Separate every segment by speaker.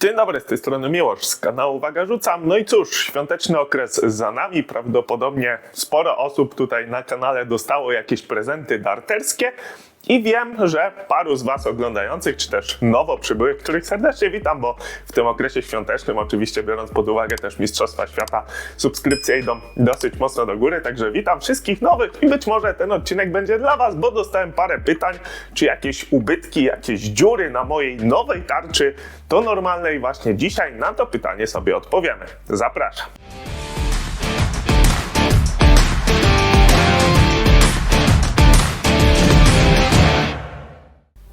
Speaker 1: Dzień dobry, z tej strony Miłosz z kanału Uwaga Rzucam. No i cóż, świąteczny okres za nami. Prawdopodobnie sporo osób tutaj na kanale dostało jakieś prezenty darterskie. I wiem, że paru z Was oglądających, czy też nowo przybyłych, których serdecznie witam, bo w tym okresie świątecznym, oczywiście biorąc pod uwagę też Mistrzostwa Świata, subskrypcje idą dosyć mocno do góry, także witam wszystkich nowych i być może ten odcinek będzie dla Was, bo dostałem parę pytań, czy jakieś ubytki, jakieś dziury na mojej nowej tarczy to normalne i właśnie dzisiaj na to pytanie sobie odpowiemy. Zapraszam.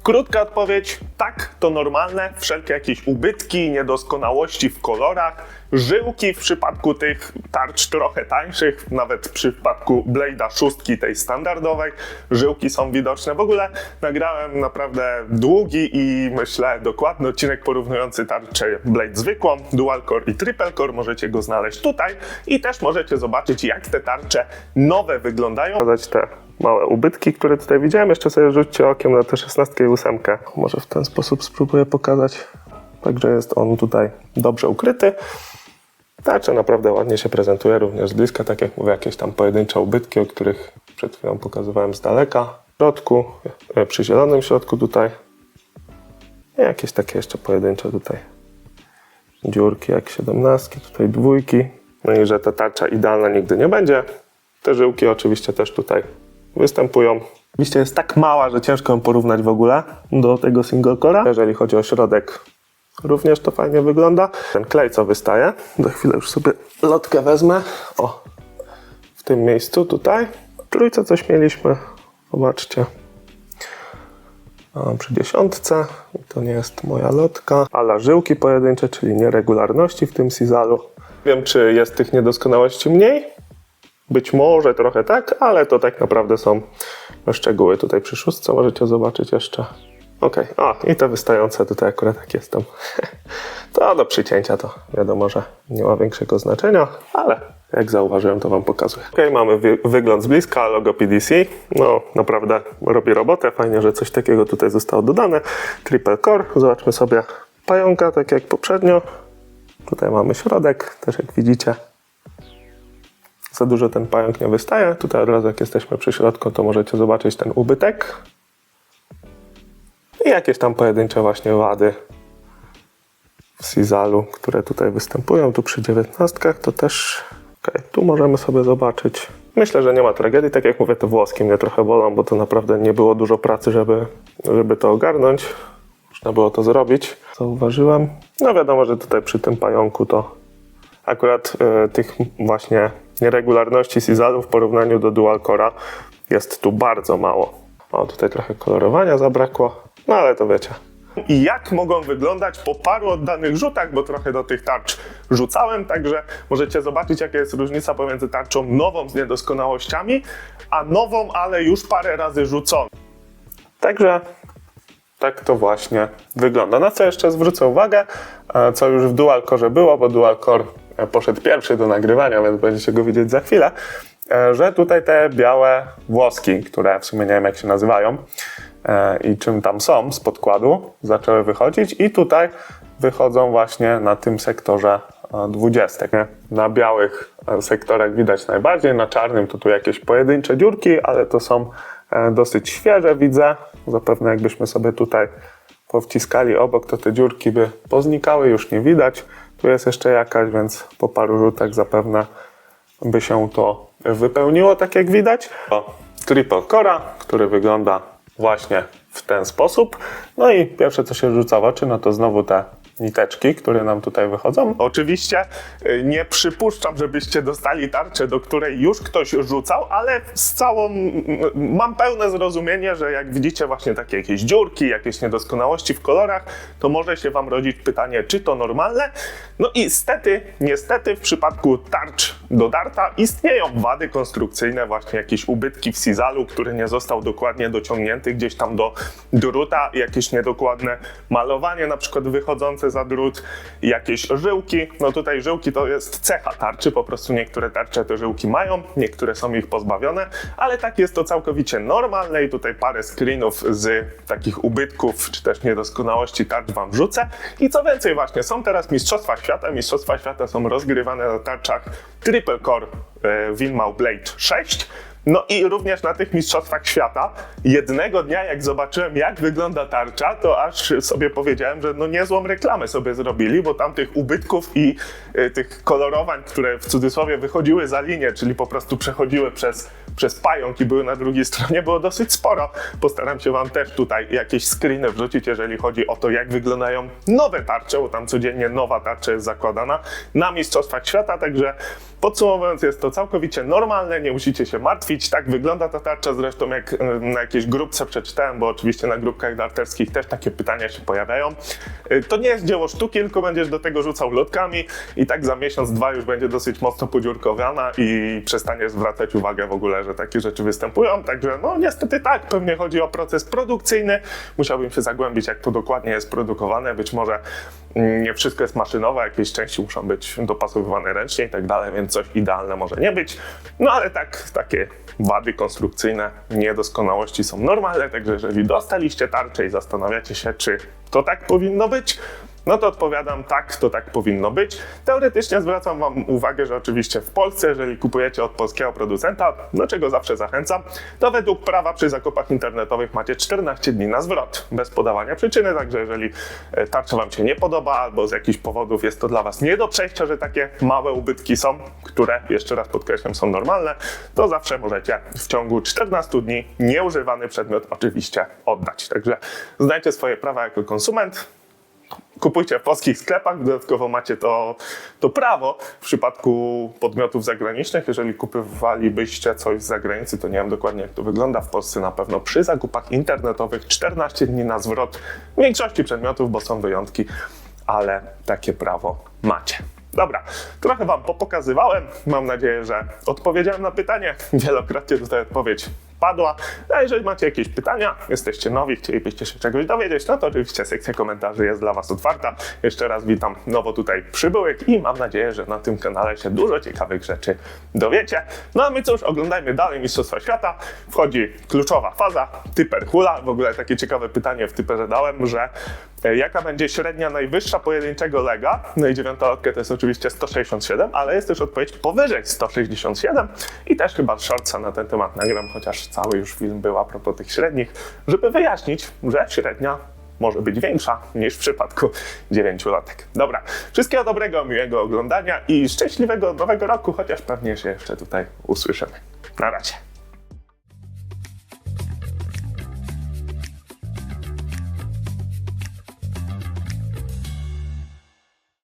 Speaker 1: Krótka odpowiedź, tak, to normalne. Wszelkie jakieś ubytki, niedoskonałości w kolorach, żyłki w przypadku tych tarcz trochę tańszych, nawet w przypadku Blade'a szóstki tej standardowej, żyłki są widoczne. W ogóle nagrałem naprawdę długi i myślę dokładny odcinek porównujący tarczę Blade zwykłą, Dual Core i Triple Core. Możecie go znaleźć tutaj i też możecie zobaczyć, jak te tarcze nowe wyglądają. Te małe ubytki, które tutaj widziałem. Jeszcze sobie rzućcie okiem na te 16 i 8. Może w ten sposób spróbuję pokazać. Także jest on tutaj dobrze ukryty. Tarcza naprawdę ładnie się prezentuje, również z bliska, tak jak mówię, jakieś tam pojedyncze ubytki, o których przed chwilą pokazywałem z daleka. W środku, e, przy zielonym środku tutaj. I jakieś takie jeszcze pojedyncze tutaj dziurki, jak 17, tutaj dwójki. No i że ta tarcza idealna nigdy nie będzie. Te żyłki oczywiście też tutaj występują. Oczywiście jest tak mała, że ciężko ją porównać w ogóle do tego single core'a. Jeżeli chodzi o środek, również to fajnie wygląda. Ten klej, co wystaje, za chwilę już sobie lotkę wezmę. O, w tym miejscu tutaj. Trójce coś mieliśmy, zobaczcie. Przy dziesiątce, to nie jest moja lotka, ale żyłki pojedyncze, czyli nieregularności w tym sizalu. Wiem, czy jest tych niedoskonałości mniej, być może trochę tak, ale to tak naprawdę są szczegóły. Tutaj przy szóstce możecie zobaczyć jeszcze. Ok, a i te wystające tutaj akurat jak jestem. To do przycięcia to wiadomo, że nie ma większego znaczenia, ale jak zauważyłem, to Wam pokazuję. Ok, mamy wy wygląd z bliska, logo PDC. No, naprawdę robi robotę. Fajnie, że coś takiego tutaj zostało dodane. Triple Core. Zobaczmy sobie pająka, tak jak poprzednio. Tutaj mamy środek, też jak widzicie za dużo ten pająk nie wystaje. Tutaj od razu jak jesteśmy przy środku, to możecie zobaczyć ten ubytek. I jakieś tam pojedyncze właśnie wady w Sizalu, które tutaj występują. Tu przy dziewiętnastkach to też... Okay, tu możemy sobie zobaczyć. Myślę, że nie ma tragedii. Tak jak mówię, te włoski mnie trochę bolą, bo to naprawdę nie było dużo pracy, żeby, żeby to ogarnąć. Można było to zrobić. Zauważyłem. No wiadomo, że tutaj przy tym pająku to akurat e, tych właśnie nieregularności Sizalu w porównaniu do Dual Core'a jest tu bardzo mało. O, tutaj trochę kolorowania zabrakło, no ale to wiecie. I jak mogą wyglądać po paru oddanych rzutach, bo trochę do tych tarcz rzucałem, także możecie zobaczyć, jaka jest różnica pomiędzy tarczą nową z niedoskonałościami, a nową, ale już parę razy rzuconą. Także tak to właśnie wygląda. Na co jeszcze zwrócę uwagę, e, co już w Dual Core było, bo Dual Core poszedł pierwszy do nagrywania, więc będziecie go widzieć za chwilę, e, że tutaj te białe włoski, które w sumie nie wiem jak się nazywają i czym tam są z podkładu, zaczęły wychodzić i tutaj wychodzą właśnie na tym sektorze 20. Nie? Na białych sektorach widać najbardziej, na czarnym to tu jakieś pojedyncze dziurki, ale to są dosyć świeże, widzę. Zapewne jakbyśmy sobie tutaj powciskali obok, to te dziurki by poznikały, już nie widać. Tu jest jeszcze jakaś, więc po paru rzutach zapewne by się to wypełniło, tak jak widać. O, triple Cora, który wygląda właśnie w ten sposób. No i pierwsze, co się rzuca w oczy, no to znowu te niteczki, które nam tutaj wychodzą. Oczywiście y, nie przypuszczam, żebyście dostali tarczę, do której już ktoś rzucał, ale z całą mam pełne zrozumienie, że jak widzicie właśnie takie jakieś dziurki, jakieś niedoskonałości w kolorach, to może się wam rodzić pytanie, czy to normalne? No i stety, niestety w przypadku tarcz do darta istnieją wady konstrukcyjne, właśnie jakieś ubytki w sizalu, który nie został dokładnie dociągnięty gdzieś tam do druta, jakieś niedokładne malowanie na przykład wychodzące idące za drut, jakieś żyłki. No tutaj żyłki to jest cecha tarczy, po prostu niektóre tarcze te żyłki mają, niektóre są ich pozbawione, ale tak jest to całkowicie normalne i tutaj parę screenów z takich ubytków, czy też niedoskonałości tarcz wam wrzucę. I co więcej właśnie, są teraz Mistrzostwa Świata, Mistrzostwa Świata są rozgrywane na tarczach Triple Core e, Winmau Blade 6. No i również na tych Mistrzostwach Świata jednego dnia, jak zobaczyłem, jak wygląda tarcza, to aż sobie powiedziałem, że no niezłą reklamę sobie zrobili, bo tam tych ubytków i y, tych kolorowań, które w cudzysłowie wychodziły za linię, czyli po prostu przechodziły przez, przez pająk i były na drugiej stronie, było dosyć sporo. Postaram się Wam też tutaj jakieś screeny wrzucić, jeżeli chodzi o to, jak wyglądają nowe tarcze, bo tam codziennie nowa tarcza jest zakładana na Mistrzostwach Świata, także Podsumowując, jest to całkowicie normalne, nie musicie się martwić. Tak wygląda ta tarcza, zresztą jak na jakiejś grupce przeczytałem, bo oczywiście na grupkach darterskich też takie pytania się pojawiają. Y, To nie jest dzieło sztuki, tylko będziesz do tego rzucał lotkami i tak za miesiąc, dwa już będzie dosyć mocno podziurkowana i przestaniesz zwracać uwagę w ogóle, że takie rzeczy występują. Także no niestety tak, pewnie chodzi o proces produkcyjny. Musiałbym się zagłębić, jak to dokładnie jest produkowane. Być może mm, nie wszystko jest maszynowe, jakieś części muszą być dopasowywane ręcznie i tak dalej, więc coś idealne może nie być. No ale tak, takie wady konstrukcyjne, niedoskonałości są normalne, także jeżeli dostaliście tarczę i zastanawiacie się, czy to tak powinno być, no to odpowiadam tak, to tak powinno być. Teoretycznie zwracam Wam uwagę, że oczywiście w Polsce, jeżeli kupujecie od polskiego producenta, do czego zawsze zachęcam, to według prawa przy zakupach internetowych macie 14 dni na zwrot, bez podawania przyczyny, także jeżeli e, tarcza Wam się nie podoba albo z jakichś powodów jest to dla Was nie do przejścia, że takie małe ubytki są, które, jeszcze raz podkreślam, są normalne, to zawsze możecie w ciągu 14 dni nieużywany przedmiot oczywiście oddać. Także znajcie swoje prawa jako konsument, kupujcie w polskich sklepach, dodatkowo macie to, to prawo w przypadku podmiotów zagranicznych. Jeżeli kupowalibyście coś z zagranicy, to nie wiem dokładnie jak to wygląda. W Polsce na pewno przy zakupach internetowych 14 dni na zwrot w większości przedmiotów, bo są wyjątki, ale takie prawo macie. Dobra, trochę Wam popokazywałem. Mam nadzieję, że odpowiedziałem na pytanie. Wielokrotnie tutaj odpowiedź padła. A jeżeli macie jakieś pytania, jesteście nowi, chcielibyście się czegoś dowiedzieć, no to oczywiście sekcja komentarzy jest dla Was otwarta. Jeszcze raz witam nowo tutaj przybyłych i mam nadzieję, że na tym kanale się dużo ciekawych rzeczy dowiecie. No a my cóż, oglądajmy dalej Mistrzostwa Świata. Wchodzi kluczowa faza, typer hula. W ogóle takie ciekawe pytanie w typerze dałem, że e, jaka będzie średnia najwyższa pojedynczego lega. No i dziewiątolotkę to jest oczywiście 167, ale jest też odpowiedź powyżej 167 i też chyba shortsa na ten temat nagram, chociaż cały już film był a propos tych średnich, żeby wyjaśnić, że średnia może być większa niż w przypadku dziewięciolatek. Dobra, wszystkiego dobrego, miłego oglądania i szczęśliwego nowego roku, chociaż pewnie się jeszcze tutaj usłyszymy. Na razie.